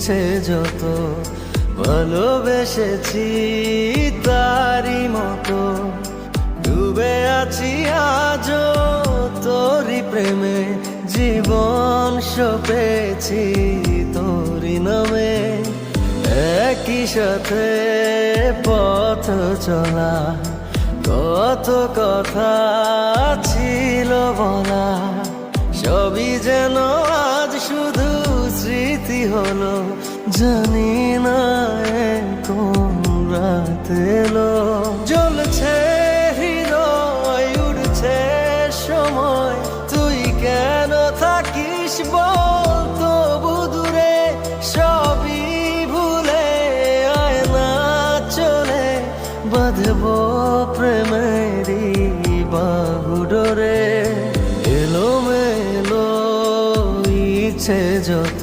ইচ্ছে যত ভালোবেসেছি তারি মতো, ডুবে আছি আজও তোরি প্রেমে। জীবন সপেছি তোরি নামে। একই সাথে পথ চলা, কত কথা ছিল বলা, সবই যেন আজ হলো, জানি না কোন রাত এলো। জ্বলছে হৃদয়, উড়ছে সময়। তুই কেন থাকিস বল, তবু সবই ভুলে আয় না চলে। বাঁধব প্রেমেরই বাহুডোরে। এলো মেলো ইচ্ছে যত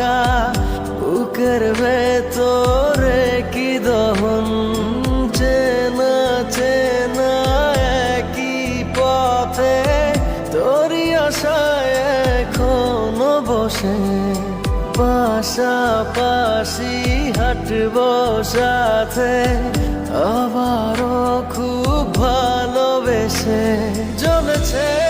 ফাঁকা বুকের ভেতরে কি দহন চেনা চেনা একই পথে তোরই আশায় এখনও বসে পাশাপাশি হাঁটব সাথে আবারও খুব ভালোবেসে জমেছে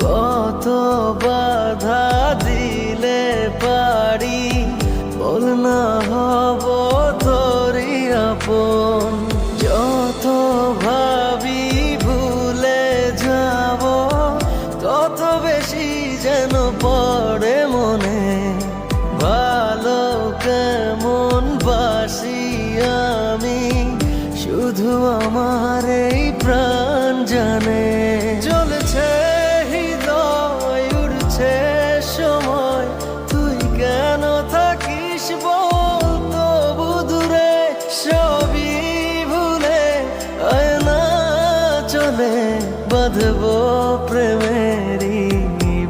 কত বাধা দিলে পারি? বল না হব তোরি আপন। যত ভাবি ভুলে যাব, তত বেশি যেন পড়ে মনে। ভালো কেমন বাসি আমি, শুধু আমার এই প্রাণ জানে।